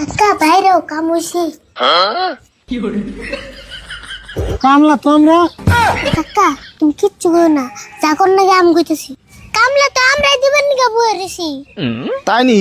কাকা বাইরেও কামুছি। কামলা তোমরা? কাকা তুমি কিচ্ছু করো না যা কর নাকি আম কইতেছি। কামলা তো আমরাই দিবেন নিকা বয়ে রেছি তাই নি?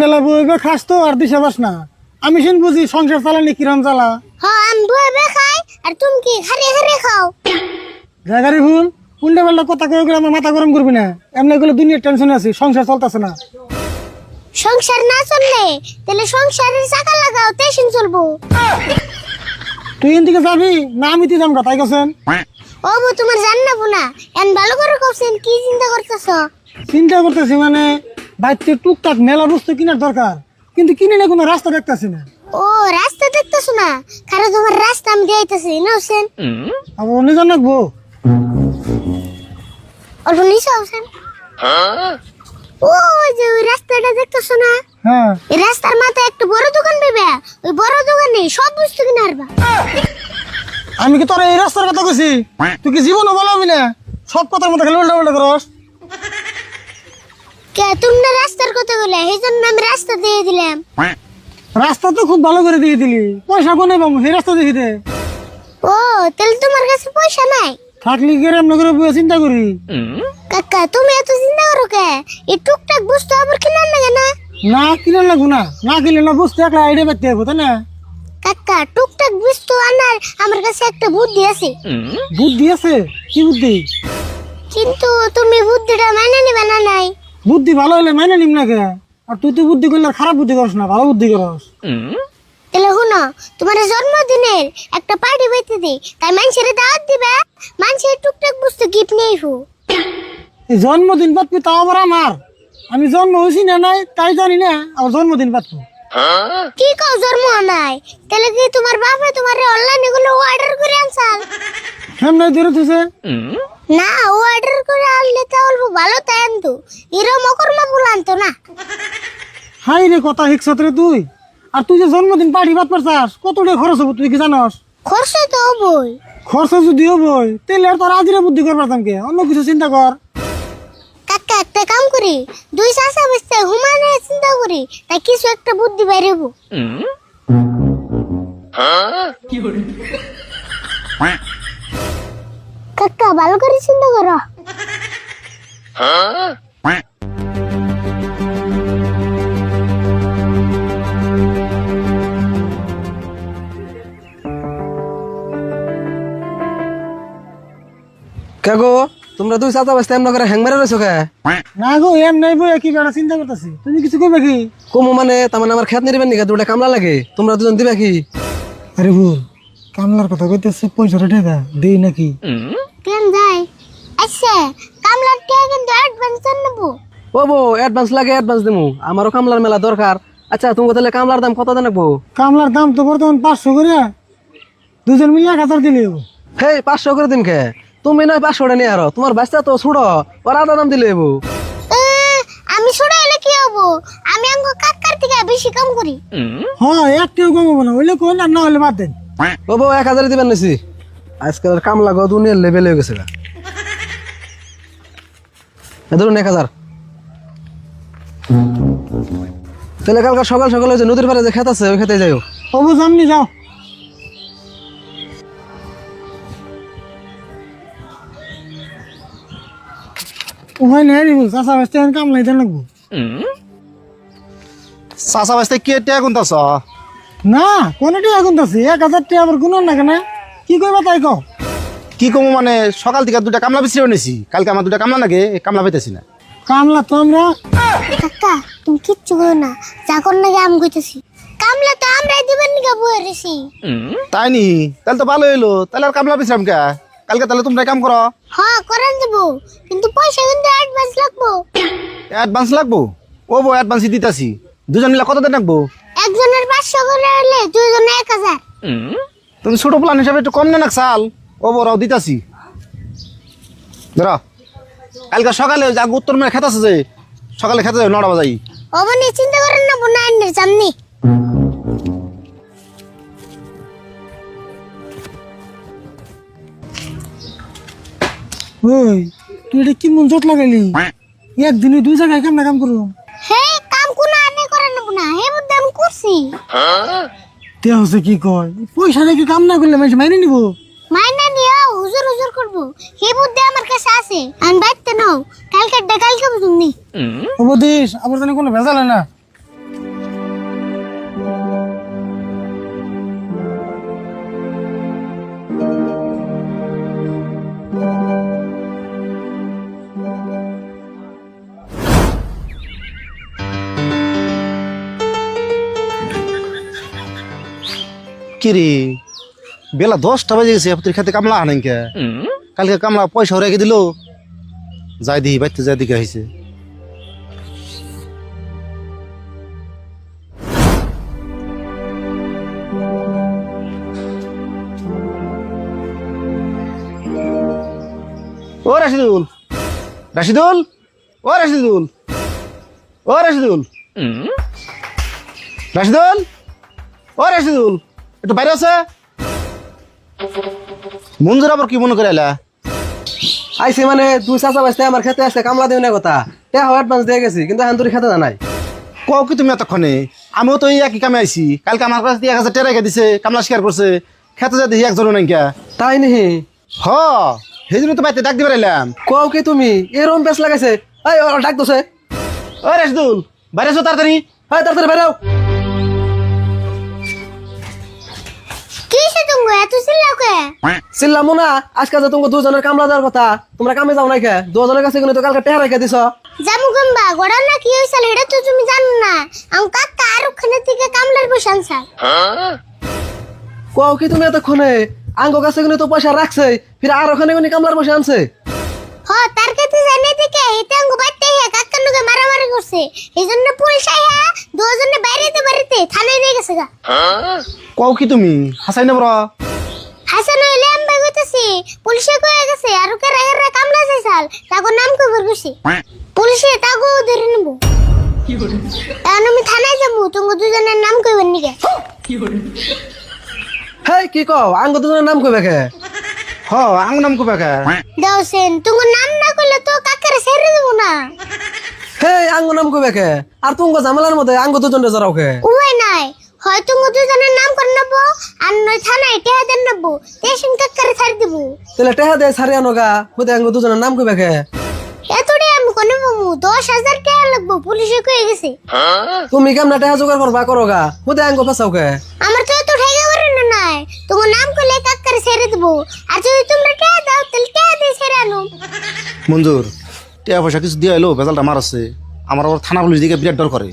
বেলা বইবে খাস তো আর দিশা পাস না। আমি শুন বুঝি সংসার চালানি কিরম চালা হ আমি বয়ে খাই আর তুমি কি খারিয়ে খারিয়ে খাও? জায়গারি ভুল উল্টা পাল্টা কথা কয়ে গেলে আমার মাথা গরম করবি না। এমনি গুলো দুনিয়ার টেনশনে আছি সংসার চলতেছে না। সংসার না চললে তাহলে সংসারের চাকা লাগাও তেসিন চলবো। তুই এদিকে যাবি না আমি তুই যাম তাই গেছেন? ও বউ তোমার জান না এন ভালো করে করছেন কি চিন্তা করতেছ? চিন্তা করতেছি মানে বাড়িতে টুকটাক মেলা বস্তু কেনার দরকার। কিন্তু কিনে না কোনো রাস্তা দেখতেছি না। ও রাস্তা দেখতেছো না? কারণ তোমার রাস্তা আমি দিয়েতেছি না হোসেন? আবার অন্য জন রাখব। অল্প নিচে হোসেন? ও যে ওই রাস্তাটা দেখতেছো না? হ্যাঁ। এই রাস্তার মাথায় একটা বড় দোকান পেবে ওই বড় দোকানে সব বস্তু কিনে আরবা আমি কি তোর এই রাস্তার কথা কইছি? তুই কি জীবনও বলবি না? সব কথার মতো খালি উল্টা উল্টা করস। কে তুমি রাস্তার কথা বলে সেই জন্য আমি রাস্তা দিয়ে দিলাম। রাস্তা তো খুব ভালো করে দিয়ে দিলি। পয়সা কোনে পাবো? সেই রাস্তা দেখি দে। ও তাহলে তোমার কাছে পয়সা নাই? থাকলি গেলে এমনি করে বসে চিন্তা করি। কাকা তুমি এত চিন্তা করো কে? এই টুকটাক বস্তু আবার কিনার লাগে না? না কিনে লাগবো না। না কিনলে না বুঝতে একটা আইডিয়া পাইতে হবে তাই না? কাকা টুকটাক বস্তু আনার আমার কাছে একটা বুদ্ধি আছে। বুদ্ধি আছে? কি বুদ্ধি? কিন্তু তুমি বুদ্ধিটা মানে নিবে না নাই? বুদ্ধি ভালো হলে মাইনে নিম না কে? আর তুই তো বুদ্ধি করলে খারাপ বুদ্ধি করস না ভালো বুদ্ধি করস। তাহলে শুনো তোমার জন্মদিনের একটা পার্টি বাইতে দিই তাই মানুষের দাওয়াত দিবে মানুষের টুকটাক বস্তু গিফট নিয়ে আইবো। জন্মদিন পাতবি তাও আবার আমার। আমি জন্ম হয়েছি না নাই তাই জানি না আমার জন্মদিন পাতবো। কি কও জন্ম নাই? তাহলে কি তোমার বাবা তোমার অনলাইনে গুলো অর্ডার করে আনসাল? কেমন দূরে তুসে না ও অর্ডার করে আনলে তা অল্প ভালো তাই আনতো। এরম মকরমা ফুল আনতো না। হাই রে কথা হিকসত রে তুই। আর তুই যে জন্মদিন পার্টি বাদ পারছাস কত টাকা খরচ হব তুই কি জানস? খরচ তো হবই। খরচ যদি হবই তাহলে আর তোর আজিরে বুদ্ধি কর পারতাম অন্য কিছু চিন্তা কর। কাকা একটা কাম করি দুই চাষা বেচতে হুমানে চিন্তা করি তাই কিছু একটা বুদ্ধি বাইরেব কাকা ভালো করে চিন্তা করো। কে গো তোমরা দুই সাতা বাজতে এমন করে হ্যাং মেরে রয়েছো কে? না গো এম নাই বই কি বেড়া চিন্তা করতেছি। তুমি কিছু কইবে কি? কমু মানে তার মানে আমার খেত নিবেন নাকি? দুটা কামলা লাগে। তোমরা দুজন দিবে কি? আরে ভুল কামলার কথা কইতেছে পয়সা রেটে দা দেই নাকি। কামলার কিন্তু অ্যাডভান্স নেব? ও অ্যাডভান্স লাগে অ্যাডভান্স দিমু। আমারও কামলার মেলা দরকার। আচ্ছা তুমি তাহলে কামলার দাম কত দেন কামলার দাম তো বর্তমান পাঁচশো করে। দুজন মিলে এক হাজার দিলে হব। হেই পাঁচশো করে দিন কে? তুমি নয় পাঁচশো নিয়ে আরও তোমার বাচ্চা তো ছুড়ো। ওর আধা দাম দিলে এবো। আমি ছোট হলে কি হব? আমি আঙ্গ কাকার থেকে বেশি কাম করি। হ্যাঁ একটিও কমাবো না। হইলে কোন আর না হলে বাদ দেন। ও বউ এক হাজার দিবেন নিছি আজকাল কামলা গো দুনিয়ার লেভেল হয়ে গেছে ধরুন এক হাজার। তাহলে কালকে সকাল সকালে যে নদীর পাড়ে যে খেত আছে ওই খেতে যাইও তবু সামনে যাও। উপায় নেই চাষা বাসতে কাম লাইতে লাগবো। চাষা বাসতে কে টেয়া গুনতাছ? না কোনটি এখন আছে এক হাজার টাকা আবার গুণ না? কেন কি করবা তাই কও? কি কমু মানে সকাল থেকে দুটা কামলা বেশি নিছি কালকে আমার দুটা কামলা লাগে কামলা পেতেছি না। কামলা তো আমরা কাকা তুমি কিচ্ছু করো না। যা কর নাকি আম কইতেছি। কামলা তো আমরাই দিবেন নিকা বয়ে রেছি তাই নি? তাহলে তো ভালো হইল। তাহলে আর কামলা বেছিলাম কে? কালকে তাহলে তোমরা কাম করো। হ্যাঁ করেন দেবো। কিন্তু পয়সা কিন্তু অ্যাডভান্স লাগবো। অ্যাডভান্স লাগবো? ও বো অ্যাডভান্স দিতাছি। দুজন মিলে কত দিন রাখব? একজনের পাঁচশো করে হলে দুইজনে এক হাজার। তুমি ছোট প্ল্যান হিসাবে একটু কম নেন সাল ও বড় দিতাছি। ধরো কালকে সকালে যা উত্তর মেয়ে খেতে আছে যে সকালে খেতে যাবে নটা বাজাই। অবনি চিন্তা করেন না বোনা আন্নের সামনে ওই তুই এটা কি মন জোট লাগাইলি? একদিনে দুই জায়গায় কাম না কাম করব? হে কাম কোন আনে করেন না বোনা। হে বুদ্ধি আমি করছি। তে হচ্ছে কি কয়? পয়সা রেখে কাম না করলে মানুষ মাইনে নিবো? করব? হে বুদ্ধি আমার কাছে আছে। আমি বাইতে নাও কালকে ডা কালকে বুঝুননি উপদেশ আবার জানি কোনো ভেজাল হয় না। কি রে বেলা দশটা বাজে গেছে তোর খেতে কামলা আনেন কে? কালকে কামলা পয়সা রেখে দিল। যাই দিই বাইতে যাই দিকে হয়েছে ও রাশিদুল রাশিদুল ও রাশিদুল ও রাশিদুল। রাশিদুল ও রাশিদুল একটু বাইরে আছে? মঞ্জুর আবার কি মনে করে এলা? আইসে মানে তুই চাচা বাঁচতে আমার খেতে আসছে কামলা দেবে না কথা। তে অ্যাডভান্স দিয়ে গেছি কিন্তু এখন তোর খেতে জানাই কও কি তুমি এতক্ষণে? আমিও তো এই একই কামে আইছি। কালকে আমার কাছে এক হাজার টেরা রেখে দিছে কামলা স্বীকার করছে। খেতে যা দেখি একজন নাই তাই নিহি। হ সেই জন্য তো বাইতে ডাক দিবে এলাম। কও কি তুমি? এরম পেস লাগাইছে। এই ডাক দোছে। ও রাশিদুল বাইরে তাড়াতাড়ি। এই তাড়াতাড়ি বেরাও চিল্লামো না আজকে যে তোমাকে দুজনের কামলা দেওয়ার কথা তোমরা কামে যাও নাই খে দুজনের কাছে কিন্তু তো কালকে টেহা রেখে দিছ। জামু গম্বা গড়া না কি হইছিল এটা তো তুমি জানো না। আমার কাকা আর ওখানে থেকে কামলার বসান স্যার। কও কি তুমি এতক্ষণে? আঙ্গ কাছে কিন্তু তো পয়সা রাখছে ফির আর ওখানে কোনি কামলার পয়সা আনছে। হ তার কাছে জানে থেকে এটা আঙ্গু বাইতে হে কাকার লগে মারামারি করছে। এই জন্য পুলিশ আইয়া দুজনে বাইরেতে বাইরেতে থানায় নিয়ে গেছে গা। কও কি তুমি? হাসাই না বড়। হাসান হইলে আমি ভাই কইতাছি পুলিশে কয়ে গেছে আর ওকে রাগের কামলা চাইছাল তাগো নাম কইবার গেছি পুলিশে তাগো ধরে নেব। এখন আমি থানায় যাব তুমি দুজনের নাম কইবার নিকে হেই কি কও? আঙ্গ দুজনের নাম কইবে খে হ আং নাম কবে কে? দাও সেন তুমি নাম না কইলে তো কাকারে ছেড়ে দেবো না। হেই আঙ্গ নাম কইবে খে আর তুমি ঝামেলার মধ্যে আঙ্গ দুজনে জড়াও খে উপায় নাই হয় তুমি দুজনের নাম করে নেব আর নয় থানায় টেহা দেন নেব। তেসিন কাকারে ছাড়ি দেবো? তাহলে টেহা দে সারি আনোগা হইতে আঙ্গ দুজনের নাম কইবে খে এতটাই আমি কোনে বাবু দশ হাজার টাকা লাগবো পুলিশে কয়ে গেছে। তুমি কেমন টেহা জোগাড় করবা করোগা হইতে আঙ্গ ফেসাও কে? আমার তো এত ঠেকে পারে না নাই। তোমার নাম করলে কাকারে ছেড়ে দেবো? আর যদি তোমরা টেহা দাও তাহলে টেহা দিয়ে ছেড়ে আনো। মঞ্জুর টিয়া পয়সা কিছু দিয়ে এলো বেজালটা মার আছে। আমার আবার থানা পুলিশ দিকে বিরাট ডর করে।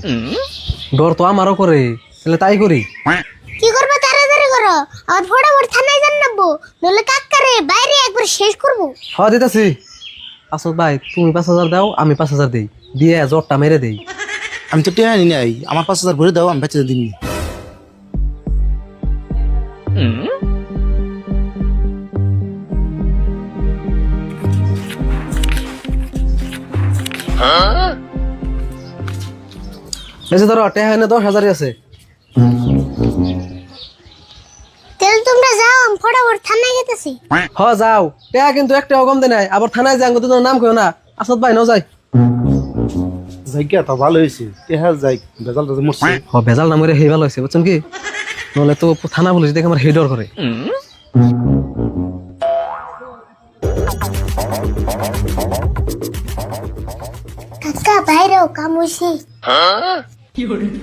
ডর তো আমারও করে। তাহলে তাই করি। কি করব তাড়াতাড়ি করো। আর ফটাফট থানায় জান নেব নইলে কাকারে বাইরে একবার শেষ করব। হ দিতেছি। আসল ভাই তুমি পাঁচ হাজার দাও আমি পাঁচ হাজার দিই। দিয়ে জ্বরটা মেরে দেই। আমি তো টিয়া আনি নাই আমার পাঁচ হাজার ভরে দাও আমি বেঁচে দিন বেশি ধরো টেহা এনে দশ হাজারই আছে। গেতেছি হ যাও। টেহা কিন্তু একটা কম দে নাই। আবার থানায় যাই দুজনের নাম কেউ না। আসত ভাই ন যাই। জায়গা তো ভালো হয়েছে টিয়া যাই? বেজালটা তো মরছে। হ ভেজাল নামরে হেই ভালো হয়েছে বুঝছেন কি? নহলে তো থানা পুলিশ দেখে আমার হেডর করে কাকা বাইরেও কাম হইছে। এই যে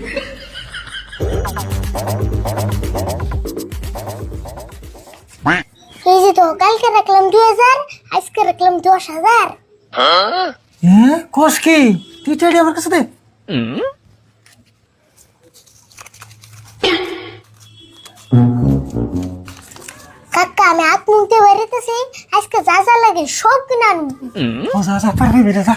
কালকে রাখলাম দুই হাজার আজকে রাখলাম দশ হাজার। হ্যাঁ কস কি? তুই চাইলি আমার কাছে দে। কাকা আমি হাত মুখতে বেরোতেছি আজকে যা যা লাগে সব কিনে আনব। ও যা যা পারবি বেটা যা।